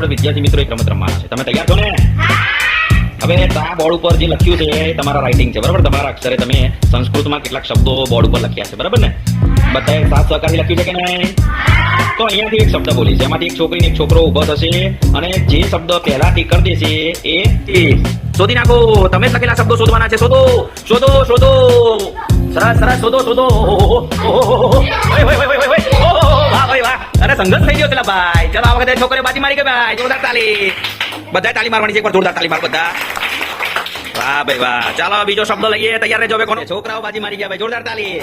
આપણે વિદ્યાર્થી મિત્રો એક રમત રમવાના છે. તમે તૈયાર છો ને? હવે આ બોર્ડ ઉપર જે લખ્યું છે એ તમારા રાઇટિંગ છે બરાબર? તમારા અક્ષરે તમે સંસ્કૃતમાં કેટલાક શબ્દો બોર્ડ ઉપર લખ્યા છે બરાબર ને? બધાએ સાત સહકારી લખ્યું છે કે નહીં? તો અહીંયાથી એક શબ્દ બોલી છે. એમાંથી એક છોકરીને એક છોકરો ઊભો થશે અને જે શબ્દ પહેલા ટીક કરી દેશે એ શોધી નાખો. તમે લખેલા શબ્દો શોધવાના છે. શોધો શોધો શોધો. સરસ સરસ. શોધો શોધો. ઓહો, ઓહો, ઓહો, ઓહો. ઓહો ઓહો ઓય, અરે સંઘર્ષ થઈ ગયો પેલા ભાઈ. ચલો આ વખતે છોકરીઓ બાજી મારી ગઈ ભાઈ, જોરદાર તાલી. બધા તાલી મારવાની છે એકવાર જોરદાર તાલી માર બધા. વાહ ભાઈ વાહ. ચાલો બીજો શબ્દ લઈએ. તૈયાર રહેજો કોનો? છોકરાઓ બાજી મારી ગયા ભાઈ, જોરદાર તાલી.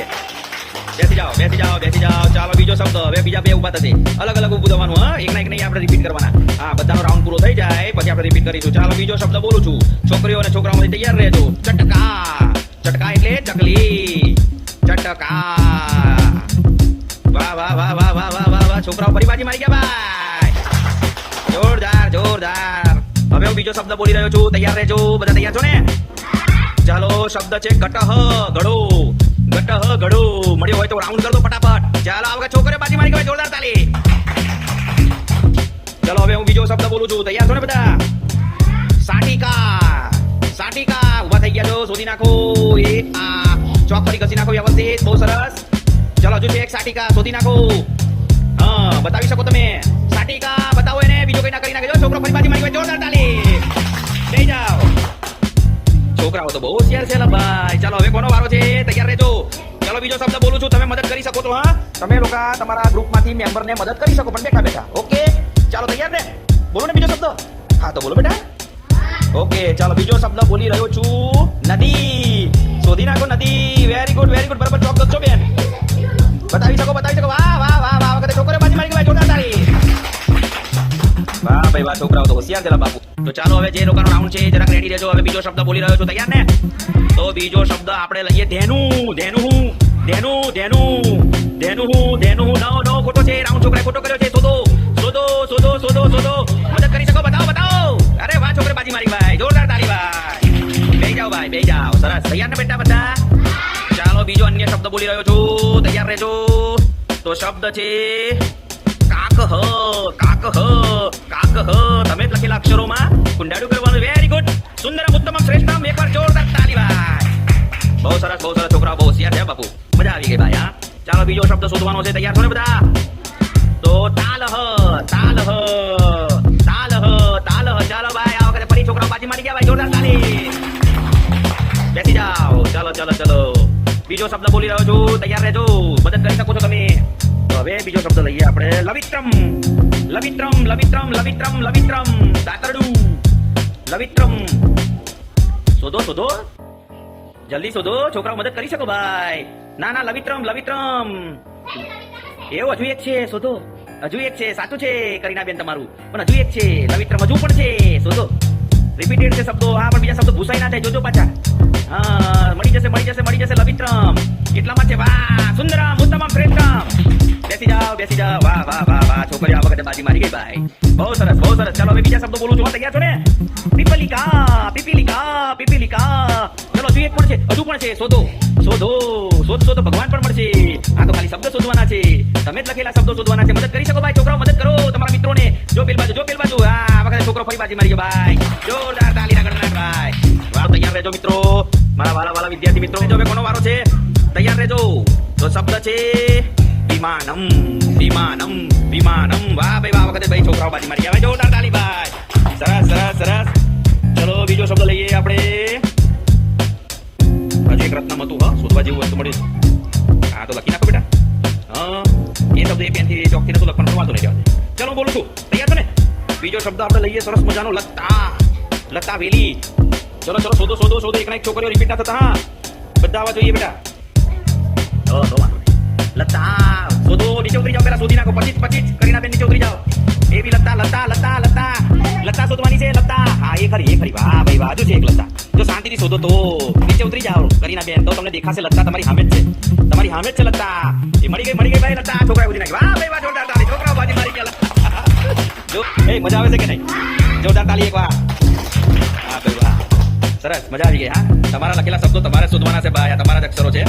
બેસી જાઓ બેસી જાઓ બેસી જાઓ. ચાલો, બીજો શબ્દ. હવે બીજા બે ઊભા થશે. અલગ અલગ ઉભું થવાનું, હા? એક ના એક નહીં, આપણે રિપીટ કરવાના. હા, બધાનો રાઉન્ડ પૂરો થઈ જાય, પછી આપણે રિપીટ કરીશું. ચાલો, બીજો શબ્દ બોલું છું. છોકરીઓ અને છોકરાઓમાંથી તૈયાર રહેજો. ચટકા. ચટકા એટલે ચકલી. ચટકા. છોકરાઓ ફરી બાજી મારી ગયા ભાઈ જોરદાર જોરદાર. હવે હું બીજો શબ્દ બોલી રહ્યો છું. તૈયાર રહેજો, બધા તૈયાર છો ને? ચાલો, શબ્દ છે ગટહ ગળો. ગટહ ગળો. મળ્યો હોય તો રાઉન્ડ કર દો ફટાફટ. ચાલો આવગા છોકરે બાજી મારી ગયા જોરદાર તાલી. ચાલો, હવે હું બીજો શબ્દ બોલું છું. તૈયાર છો ને બધા? સાટિકા સાટિકા. ઊભા થઈ ગયા છો, શોધી નાખો. એ, આ, ચોક ફરી ઘસી નાખો વ્યવસ્થિત. બહુ સરસ. ચાલો, હજુ છે એક સાટિકા. શોધી નાખો. હા, બતાવી શકો તમે. સાટિકા, બતાવો એને. બીજો કઈ ના કરી નાખજો છોકરો ફરી બાજી મારી જોરદાર તાલી. જઈ જાઓ. છોકરાઓ તો બહુ હોશિયાર છે ભાઈ. ચાલો, હવે કોનો વારો છે? તૈયાર રહેજો. ચાલો, બીજો શબ્દ બોલું છું. તમે મદદ કરી શકો છો, હા? તમે લોકો તમારા ગ્રુપમાંથી મેમ્બરને મદદ કરી શકો, પણ બેઠા બેઠા. ઓકે? ચાલો, તૈયાર ને? બોલો ને બીજો શબ્દ. હા, તો બોલો, બેટા. ઓકે, ચાલો, બીજો શબ્દ બોલી રહ્યો છું. નદી. શોધી નાખો નદી. વેરી ગુડ વેરી ગુડ બરાબર, ચોક્કસ. છો વાહ છોકરાઓ તો હોશિયાર છે બાપુ તો ચાલો હવે જે લોકોનો રાઉન્ડ છે જરાક રેડી રહેજો. હવે બીજો શબ્દ બોલી રહ્યો છું, તૈયાર ને? તો બીજો શબ્દ આપણે લઈએ ધેનું ધેનું ધેનું ધેનું ધેનું ધેનું નો નો ખોટો છે રાઉન્ડ છોકરા ખોટો કર્યો છે શોધો શોધો શોધો શોધો શોધો મદદ કરી શકો, બતાવો બતાવો. અરે વાહ, છોકરે, બાજી મારી ભાઈ. જોરદાર તાળી ભાઈ. બેહી જાઓ ભાઈ, બેહી જાઓ. સરસ. તૈયાર ને બેટા બધા? ચાલો, બીજો અન્ય શબ્દ બોલી રહ્યો છું. તૈયાર રહેજો. તો શબ્દ છે, કાક હ કાક હ. હ તમે જ લખેલા અક્ષરોમાં કુંડાડું કરવાનું વેરી ગુડ સુંદરમ ઉત્તમમ શ્રેષ્ઠમ એકવાર જોરદાર તાલી ભાઈ બહુ સરસ બહુ સરસ છોકરા બહુ હોશિયાર છે બાપુ મજા આવી ગઈ ભાઈ ચાલો બીજો શબ્દ શોધવાનો છે તૈયાર છો ને બધા તો તાલ હ તાલ હ તાલ હ તાલ હ ચાલો ભાઈ આ વખતે ફરી છોકરા બાજી મારી ગયા ભાઈ જોરદાર તાલી બેસી જાઓ. ચાલો ચાલો ચાલો. બીજો શબ્દ બોલી રહ્યો છું. તૈયાર રહેજો. મદદ કરી શકો છો તમે. હવે બીજો શબ્દ લઈએ આપણે. લવિત્રમ લવિત્રમ લવિત્રમ લવિત્રમ લવિત્રમ, દાતરડું. લવિત્રમ. શોધો શોધો. જલ્દી શોધો, છોકરાઓ મદદ કરી શકો ભાઈ. ના ના, લવિત્રમ લવિત્રમ. એવું હજુ એક છે, શોધો. હજુ એક છે, સાચું છે કરીના બેન તમારું. પણ હજુ એક છે, લવિત્રમ હજુ પણ છે, શોધો. રિપીટેડ છે શબ્દો. હા, પણ બીજા શબ્દો ભૂસાઈ ના થાય, જોજો પાછા. હા, મળી જશે મળી જશે મળી જશે, લવિત્રમ. કેટલામાં છે વાહ, સુંદરમ બેસી જા વાહ વાહ વાહ વાહ છોકરી આ વખતે બાજી મારી ગઈ ભાઈ બહુ સરસ બહુ સરસ ચાલો હવે બીજા શબ્દો બોલું છું તૈયાર છો ને પીપલિકા પીપલિકા પીપલિકા ચલો એક પણ છે હજુ પણ છે શોધો શોધો શોધશો તો ભગવાન પણ મળશે આ તો ખાલી શબ્દ શોધવાના છે તમે જ લખેલા શબ્દો શોધવાના છે મદદ કરી શકો ભાઈ છોકરાઓ મદદ કરો તમારા મિત્રોને જો પેલ બાજુ જો પેલ બાજુ આ વખતે છોકરો ફરી બાજી મારી ગયો ભાઈ જોરદાર તાલીના ગણના ભાઈ વાળો તૈયાર રહેજો મિત્રો, મારા વાલા વાલા વિદ્યાર્થી મિત્રો, જો હવે કોનો વારો છે? તૈયાર રહેજો. તો શબ્દ છે, વિમાનમ. વિમાનમ વિમાનમ. વાહ ભાઈ વાહ વખતે ભાઈ છોકરાઓ બાજી મારી. આવે જોરદાર તાલી ભાઈ. સરસ સરસ સરસ. ચલો બીજો શબ્દ લઈએ આપણે. હજી એક રત્નમ હતું હા શોધવા જેવું વસ્તુ મળ્યું. હા તો લખી નાખો બેટા. હા એ શબ્દ એ પેનથી ચોકથી નતું લખવાનું વાંધો નહીં જવા ચલો ચાલો બોલું છું. તૈયાર છો ને? બીજો શબ્દ આપણે લઈએ સરસ મજાનો લતા. લતા વેલી. ચલો ચલો શોધો શોધો શોધો. એક ના એક છોકરીઓ રિપીટ ના થતા બધા આવવા જોઈએ બેટા. હો, હજુ છે એક લતા. જો શાંતિથી શોધો તો નીચે ઉતરી જાઓ. કરીના બેન, તો તમને દેખાશે લતા તમારી સામે છે. તમારી સામે છે લતા. એ મળી ગઈ મળી ગઈ ભાઈ લતા. છોકરા ઉતરી નાખી વાહ ભાઈ, વાહ, જોરદાર તાળી છોકરા બાજી મારી ગયા લતા. જો, એ મજા આવે છે કે નહીં? જોરદાર તાળી એક વાર. હા ભાઈ, વાહ. સરસ, મજા આવી ગઈ, હા. તમારા લખેલા શબ્દો તમારે શોધવાના છે ભાઈ તમારા જ અક્ષરો છે.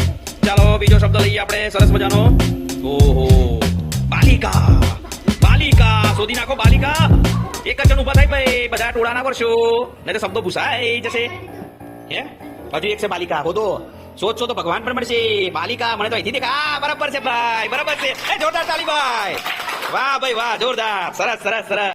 ચાલો, બીજો શબ્દ લઈએ આપણે, સરસ મજાનો. ઓહો, બાલિકા. શોધી નાખો બાલિકા. એક જ જણ ઊભા થાય ભાઈ, બધા ટોળાના કરશો નહીં તો શબ્દો ભૂસાઈ જશે. હે? હજુ એક છે બાલિકા, હોદો. શોધશો તો ભગવાન પણ મળશે. બાલિકા, મને તો અહીંથી દેખા. બરાબર છે ભાઈ, બરાબર છે. જોરદાર તાલી ભાઈ. વાહ ભાઈ, વાહ, જોરદાર. સરસ સરસ સરસ.